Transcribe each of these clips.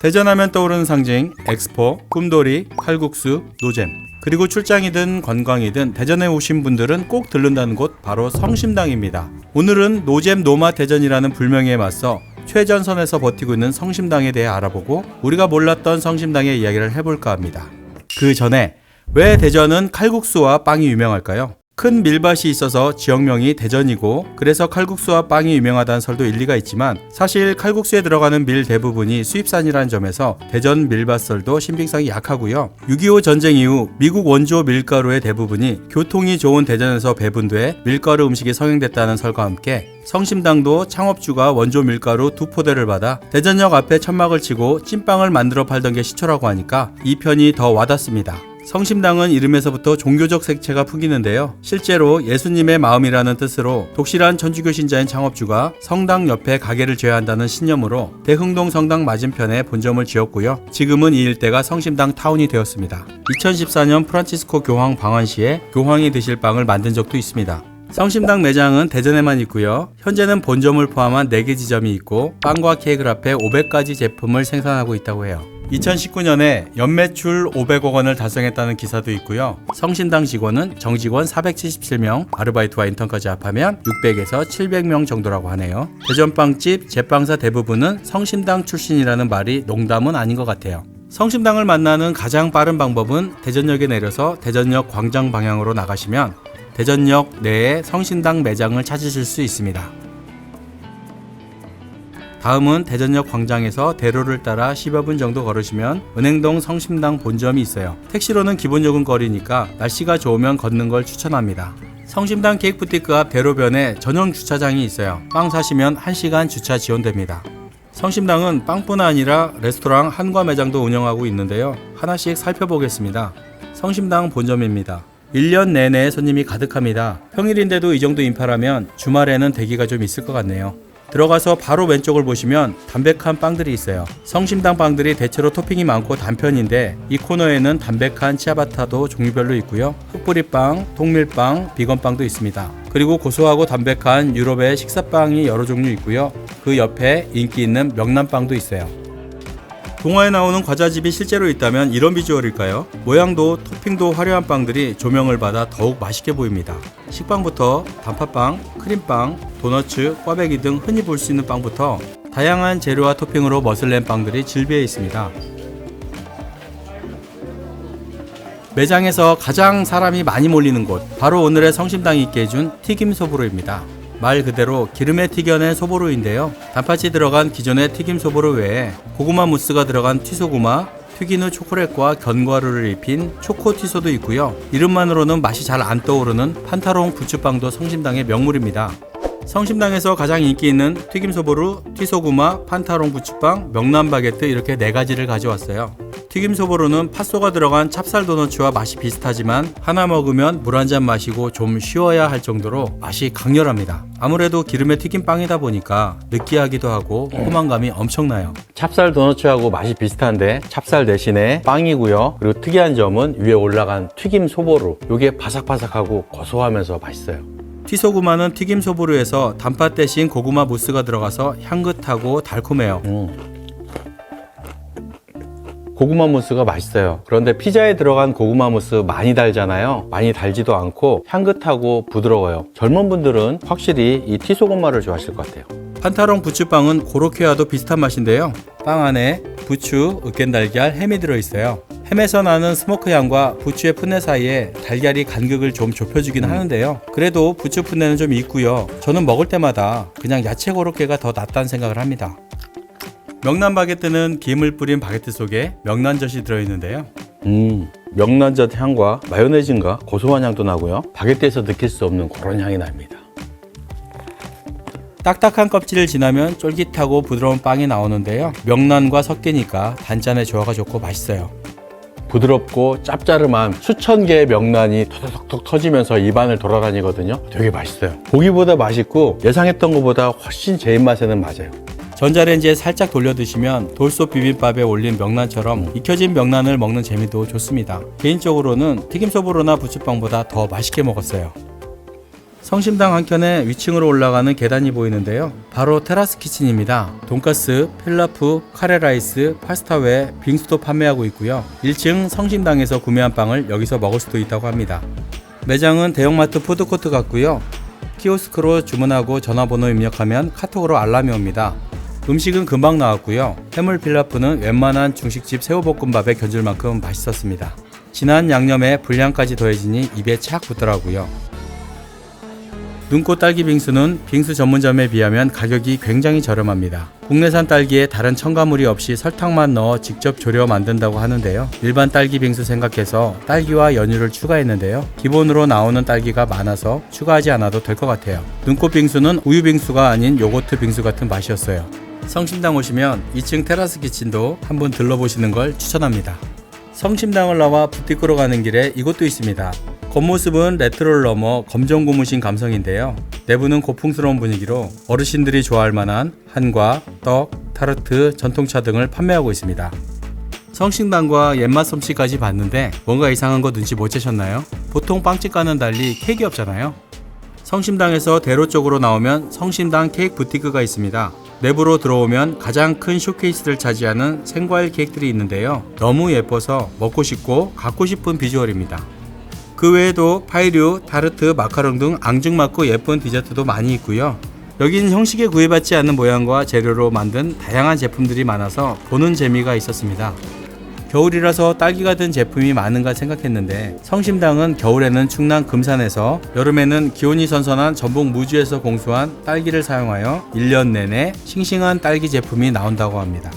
대전하면 떠오르는 상징 엑스포, 꿈돌이, 칼국수, 노잼 그리고 출장이든 관광이든 대전에 오신 분들은 꼭 들른다는 곳 바로 성심당입니다. 오늘은 노잼 노마 대전이라는 불명예에 맞서 최전선에서 버티고 있는 성심당에 대해 알아보고 우리가 몰랐던 성심당의 이야기를 해볼까 합니다. 그 전에 왜 대전은 칼국수와 빵이 유명할까요? 큰 밀밭이 있어서 지역명이 대전이고 그래서 칼국수와 빵이 유명하다는 설도 일리가 있지만 사실 칼국수에 들어가는 밀 대부분이 수입산이라는 점에서 대전 밀밭설도 신빙성이 약하고요. 6.25 전쟁 이후 미국 원조 밀가루의 대부분이 교통이 좋은 대전에서 배분돼 밀가루 음식이 성행됐다는 설과 함께 성심당도 창업주가 원조 밀가루 두 포대를 받아 대전역 앞에 천막을 치고 찐빵을 만들어 팔던 게 시초라고 하니까 이 편이 더 와닿습니다. 성심당은 이름에서부터 종교적 색채가 풍기는데요. 실제로 예수님의 마음이라는 뜻으로 독실한 천주교 신자인 창업주가 성당 옆에 가게를 지어야 한다는 신념으로 대흥동 성당 맞은편에 본점을 지었고요. 지금은 이 일대가 성심당 타운이 되었습니다. 2014년 프란치스코 교황 방한 시에 교황이 드실 빵을 만든 적도 있습니다. 성심당 매장은 대전에만 있고요. 현재는 본점을 포함한 4개 지점이 있고 빵과 케이크를 합해 500가지 제품을 생산하고 있다고 해요. 2019년에 연매출 500억 원을 달성했다는 기사도 있고요. 성심당 직원은 정직원 477명, 아르바이트와 인턴까지 합하면 600에서 700명 정도라고 하네요. 대전빵집, 제빵사 대부분은 성심당 출신이라는 말이 농담은 아닌 것 같아요. 성심당을 만나는 가장 빠른 방법은 대전역에 내려서 대전역 광장 방향으로 나가시면 대전역 내에 성심당 매장을 찾으실 수 있습니다. 다음은 대전역 광장에서 대로를 따라 10여 분 정도 걸으시면 은행동 성심당 본점이 있어요. 택시로는 기본 요금 거리니까 날씨가 좋으면 걷는 걸 추천합니다. 성심당 케이크 부티크 앞 대로변에 전용 주차장이 있어요. 빵 사시면 1시간 주차 지원됩니다. 성심당은 빵뿐 아니라 레스토랑 한과 매장도 운영하고 있는데요. 하나씩 살펴보겠습니다. 성심당 본점입니다. 1년 내내 손님이 가득합니다. 평일인데도 이 정도 인파라면 주말에는 대기가 좀 있을 것 같네요. 들어가서 바로 왼쪽을 보시면 담백한 빵들이 있어요. 성심당 빵들이 대체로 토핑이 많고 단편인데 이 코너에는 담백한 치아바타도 종류별로 있고요. 흑뿌리빵, 통밀빵, 비건빵도 있습니다. 그리고 고소하고 담백한 유럽의 식사빵이 여러 종류 있고요. 그 옆에 인기 있는 명란빵도 있어요. 동화에 나오는 과자집이 실제로 있다면 이런 비주얼일까요? 모양도 토핑도 화려한 빵들이 조명을 받아 더욱 맛있게 보입니다. 식빵부터 단팥빵, 크림빵, 도너츠, 꽈배기 등 흔히 볼 수 있는 빵부터 다양한 재료와 토핑으로 멋을 낸 빵들이 질비해 있습니다. 매장에서 가장 사람이 많이 몰리는 곳, 바로 오늘의 성심당이 있게 해준 튀김 소보로입니다. 말 그대로 기름에 튀겨낸 소보로인데요. 단팥이 들어간 기존의 튀김 소보로 외에 고구마 무스가 들어간 튀소구마, 튀긴 후 초콜릿과 견과류를 입힌 초코 티소도 있고요. 이름만으로는 맛이 잘 안 떠오르는 판타롱 부추빵도 성심당의 명물입니다. 성심당에서 가장 인기 있는 튀김 소보루, 튀소구마, 판타롱 부추빵, 명란 바게트 이렇게 네 가지를 가져왔어요. 튀김 소보루는 팥소가 들어간 찹쌀 도너츠와 맛이 비슷하지만 하나 먹으면 물 한 잔 마시고 좀 쉬어야 할 정도로 맛이 강렬합니다. 아무래도 기름에 튀긴 빵이다 보니까 느끼하기도 하고 포만감이 엄청나요. 찹쌀 도너츠하고 맛이 비슷한데 찹쌀 대신에 빵이고요. 그리고 특이한 점은 위에 올라간 튀김 소보루. 이게 바삭바삭하고 고소하면서 맛있어요. 티소구마는 튀김 소보루에서 단팥 대신 고구마 무스가 들어가서 향긋하고 달콤해요. 음. 고구마 무스가 맛있어요. 그런데 피자에 들어간 고구마 무스 많이 달잖아요. 많이 달지도 않고 향긋하고 부드러워요. 젊은 분들은 확실히 이 티소고마를 좋아하실 것 같아요. 판타롱 부추빵은 고로케와도 비슷한 맛인데요. 빵 안에 부추, 으깬달걀, 햄이 들어있어요. 햄에서 나는 스모크 향과 부추의 풋내 사이에 달걀이 간극을 좀 좁혀주긴 하는데요. 그래도 부추 풋내는 좀 있고요. 저는 먹을 때마다 그냥 야채 고로케가 더 낫다는 생각을 합니다. 명란 바게트는 김을 뿌린 바게트 속에 명란젓이 들어있는데요. 음, 명란젓 향과 마요네즈인가 고소한 향도 나고요. 바게트에서 느낄 수 없는 그런 향이 납니다. 딱딱한 껍질을 지나면 쫄깃하고 부드러운 빵이 나오는데요. 명란과 섞이니까 단짠에 조화가 좋고 맛있어요. 부드럽고 짭짜름한 수천 개의 명란이 톡톡톡 터지면서 입안을 돌아다니거든요. 되게 맛있어요. 고기보다 맛있고 예상했던 것보다 훨씬 제 입맛에는 맞아요. 전자레인지에 살짝 돌려 드시면 돌솥 비빔밥에 올린 명란처럼 익혀진 명란을 먹는 재미도 좋습니다. 개인적으로는 튀김소보로나 부추빵보다 더 맛있게 먹었어요. 성심당 한켠에 위층으로 올라가는 계단이 보이는데요. 바로 테라스 키친입니다. 돈가스, 필라프, 카레라이스, 파스타 외 빙수도 판매하고 있고요. 1층 성심당에서 구매한 빵을 여기서 먹을 수도 있다고 합니다. 매장은 대형마트 푸드코트 같고요. 키오스크로 주문하고 전화번호 입력하면 카톡으로 알람이 옵니다. 음식은 금방 나왔고요. 해물 필라프는 웬만한 중식집 새우볶음밥에 견줄 만큼 맛있었습니다. 진한 양념에 불량까지 더해지니 입에 착 붙더라고요. 눈꽃 딸기 빙수는 빙수 전문점에 비하면 가격이 굉장히 저렴합니다. 국내산 딸기에 다른 첨가물이 없이 설탕만 넣어 직접 졸여 만든다고 하는데요. 일반 딸기 빙수 생각해서 딸기와 연유를 추가했는데요. 기본으로 나오는 딸기가 많아서 추가하지 않아도 될 것 같아요. 눈꽃 빙수는 우유 빙수가 아닌 요거트 빙수 같은 맛이었어요. 성심당 오시면 2층 테라스 키친도 한번 들러보시는 걸 추천합니다. 성심당을 나와 부티크로 가는 길에 이곳도 있습니다. 겉모습은 레트로를 넘어 검정 고무신 감성인데요. 내부는 고풍스러운 분위기로 어르신들이 좋아할 만한 한과, 떡, 타르트, 전통차 등을 판매하고 있습니다. 성심당과 옛맛 솜씨까지 봤는데 뭔가 이상한 거 눈치 못 채셨나요? 보통 빵집과는 달리 케이크 없잖아요. 성심당에서 대로 쪽으로 나오면 성심당 케이크 부티크가 있습니다. 내부로 들어오면 가장 큰 쇼케이스를 차지하는 생과일 케이크들이 있는데요. 너무 예뻐서 먹고 싶고 갖고 싶은 비주얼입니다. 그 외에도 파이류, 타르트, 마카롱 등 앙증맞고 예쁜 디저트도 많이 있고요. 여긴 형식에 구애받지 않는 모양과 재료로 만든 다양한 제품들이 많아서 보는 재미가 있었습니다. 겨울이라서 딸기가 든 제품이 많은가 생각했는데 성심당은 겨울에는 충남 금산에서 여름에는 기온이 선선한 전북 무주에서 공수한 딸기를 사용하여 1년 내내 싱싱한 딸기 제품이 나온다고 합니다.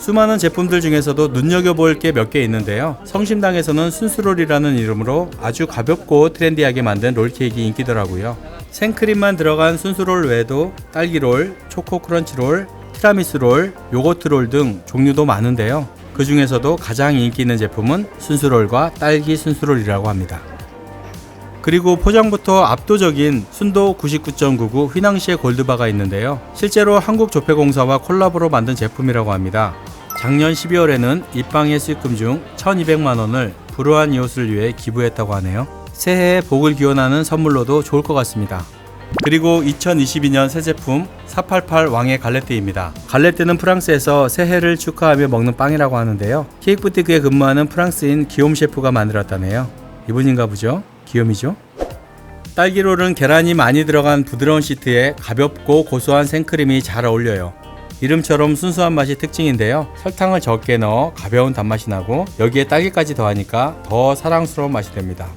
수많은 제품들 중에서도 눈여겨볼 게 몇 개 있는데요. 성심당에서는 순수롤이라는 이름으로 아주 가볍고 트렌디하게 만든 롤케이크가 인기더라고요. 생크림만 들어간 순수롤 외에도 딸기롤, 초코 크런치롤, 티라미수롤, 요거트롤 등 종류도 많은데요. 그 중에서도 가장 인기 있는 제품은 순수롤과 딸기 순수롤이라고 합니다. 그리고 포장부터 압도적인 순도 99.99 휘낭시의 골드바가 있는데요. 실제로 한국조폐공사와 콜라보로 만든 제품이라고 합니다. 작년 12월에는 입방의 수익금 중 1200만 원을 불우한 이웃을 위해 기부했다고 하네요. 새해에 복을 기원하는 선물로도 좋을 것 같습니다. 그리고 2022년 새 제품 488 왕의 갈레떼입니다. 갈레떼는 프랑스에서 새해를 축하하며 먹는 빵이라고 하는데요. 케이크 부티크에 근무하는 프랑스인 기욤 셰프가 만들었다네요. 이분인가 보죠? 기욤이죠? 딸기롤은 계란이 많이 들어간 부드러운 시트에 가볍고 고소한 생크림이 잘 어울려요. 이름처럼 순수한 맛이 특징인데요. 설탕을 적게 넣어 가벼운 단맛이 나고 여기에 딸기까지 더하니까 더 사랑스러운 맛이 됩니다.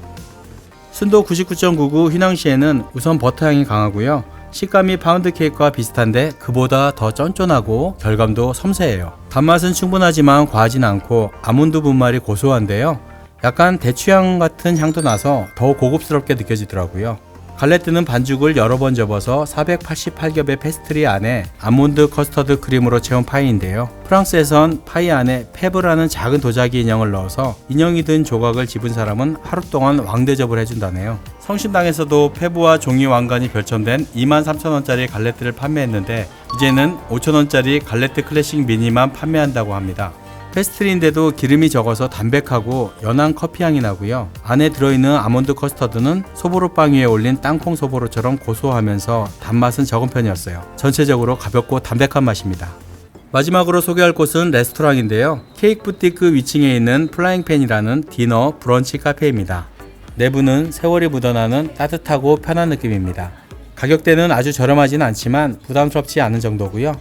순도 99.99 휘낭시에는 우선 버터 향이 강하고요. 식감이 파운드 케이크와 비슷한데 그보다 더 쫀쫀하고 결감도 섬세해요. 단맛은 충분하지만 과하진 않고 아몬드 분말이 고소한데요. 약간 대추향 같은 향도 나서 더 고급스럽게 느껴지더라고요. 갈레트는 반죽을 여러 번 접어서 488겹의 페스트리 안에 아몬드 커스터드 크림으로 채운 파이인데요. 프랑스에선 파이 안에 페브라는 작은 도자기 인형을 넣어서 인형이 든 조각을 집은 사람은 하루 동안 왕대접을 해준다네요. 성심당에서도 페브와 종이 왕관이 별첨된 23,000원짜리 갈레트를 판매했는데 이제는 5,000원짜리 갈레트 클래식 미니만 판매한다고 합니다. 페스트리인데도 기름이 적어서 담백하고 연한 커피 향이 나고요. 안에 들어있는 아몬드 커스터드는 소보로빵 위에 올린 땅콩 소보로처럼 고소하면서 단맛은 적은 편이었어요. 전체적으로 가볍고 담백한 맛입니다. 마지막으로 소개할 곳은 레스토랑인데요. 케이크 부티크 위층에 있는 플라잉팬이라는 디너 브런치 카페입니다. 내부는 세월이 묻어나는 따뜻하고 편한 느낌입니다. 가격대는 아주 저렴하진 않지만 부담스럽지 않은 정도고요.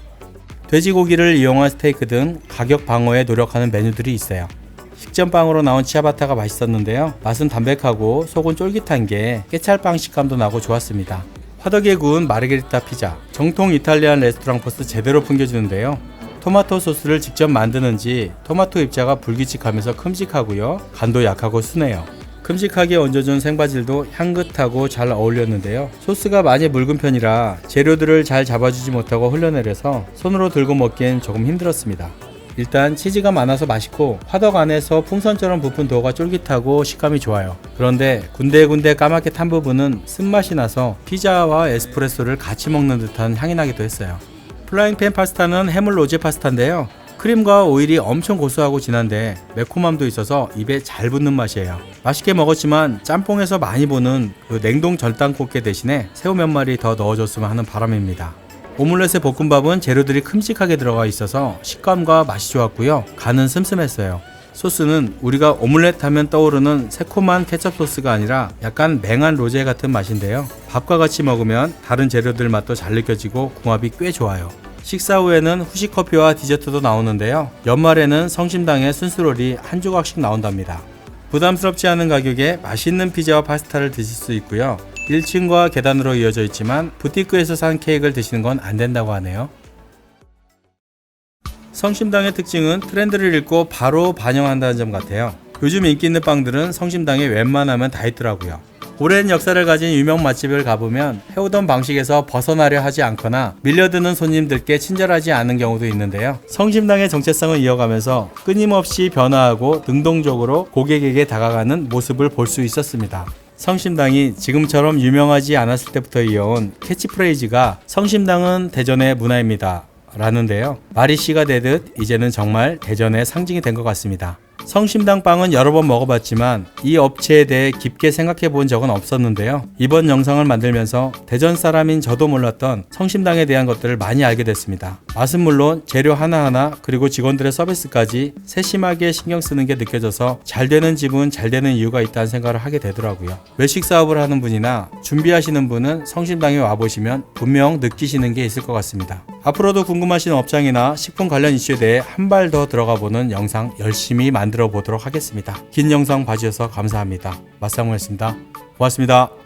돼지고기를 이용한 스테이크 등 가격 방어에 노력하는 메뉴들이 있어요. 식전빵으로 나온 치아바타가 맛있었는데요. 맛은 담백하고 속은 쫄깃한 게 깨찰빵 식감도 나고 좋았습니다. 화덕에 구운 마르게리타 피자, 정통 이탈리안 레스토랑 포스 제대로 풍겨주는데요. 토마토 소스를 직접 만드는지 토마토 입자가 불규칙하면서 큼직하고요. 간도 약하고 순해요. 큼직하게 얹어준 생바질도 향긋하고 잘 어울렸는데요. 소스가 많이 묽은 편이라 재료들을 잘 잡아주지 못하고 흘러내려서 손으로 들고 먹기엔 조금 힘들었습니다. 일단 치즈가 많아서 맛있고 화덕 안에서 풍선처럼 부푼 도가 쫄깃하고 식감이 좋아요. 그런데 군데군데 까맣게 탄 부분은 쓴맛이 나서 피자와 에스프레소를 같이 먹는 듯한 향이 나기도 했어요. 플라잉팬 파스타는 해물 로제 파스타인데요. 크림과 오일이 엄청 고소하고 진한데 매콤함도 있어서 입에 잘 붙는 맛이에요. 맛있게 먹었지만 짬뽕에서 많이 보는 그 냉동 절단 꽃게 대신에 새우 몇 마리 더 넣어줬으면 하는 바람입니다. 오믈렛의 볶음밥은 재료들이 큼직하게 들어가 있어서 식감과 맛이 좋았고요. 간은 슴슴했어요. 소스는 우리가 오믈렛 하면 떠오르는 새콤한 케첩 소스가 아니라 약간 맹한 로제 같은 맛인데요. 밥과 같이 먹으면 다른 재료들 맛도 잘 느껴지고 궁합이 꽤 좋아요. 식사 후에는 후식 커피와 디저트도 나오는데요. 연말에는 성심당의 순수롤이 한 조각씩 나온답니다. 부담스럽지 않은 가격에 맛있는 피자와 파스타를 드실 수 있고요. 1층과 계단으로 이어져 있지만 부티크에서 산 케이크를 드시는 건 안 된다고 하네요. 성심당의 특징은 트렌드를 읽고 바로 반영한다는 점 같아요. 요즘 인기 있는 빵들은 성심당에 웬만하면 다 있더라고요. 오랜 역사를 가진 유명 맛집을 가보면 해오던 방식에서 벗어나려 하지 않거나 밀려드는 손님들께 친절하지 않은 경우도 있는데요. 성심당의 정체성을 이어가면서 끊임없이 변화하고 능동적으로 고객에게 다가가는 모습을 볼 수 있었습니다. 성심당이 지금처럼 유명하지 않았을 때부터 이어온 캐치프레이즈가 성심당은 대전의 문화입니다. 라는데요. 말이 씨가 되듯 이제는 정말 대전의 상징이 된 것 같습니다. 성심당 빵은 여러 번 먹어봤지만 이 업체에 대해 깊게 생각해 본 적은 없었는데요. 이번 영상을 만들면서 대전 사람인 저도 몰랐던 성심당에 대한 것들을 많이 알게 됐습니다. 맛은 물론 재료 하나하나 그리고 직원들의 서비스까지 세심하게 신경 쓰는 게 느껴져서 잘 되는 집은 잘 되는 이유가 있다는 생각을 하게 되더라고요. 외식 사업을 하는 분이나 준비하시는 분은 성심당에 와보시면 분명 느끼시는 게 있을 것 같습니다. 앞으로도 궁금하신 업장이나 식품 관련 이슈에 대해 한 발 더 들어가 보는 영상 열심히 만들어 보도록 하겠습니다. 긴 영상 봐주셔서 감사합니다. 맛상무였습니다. 고맙습니다.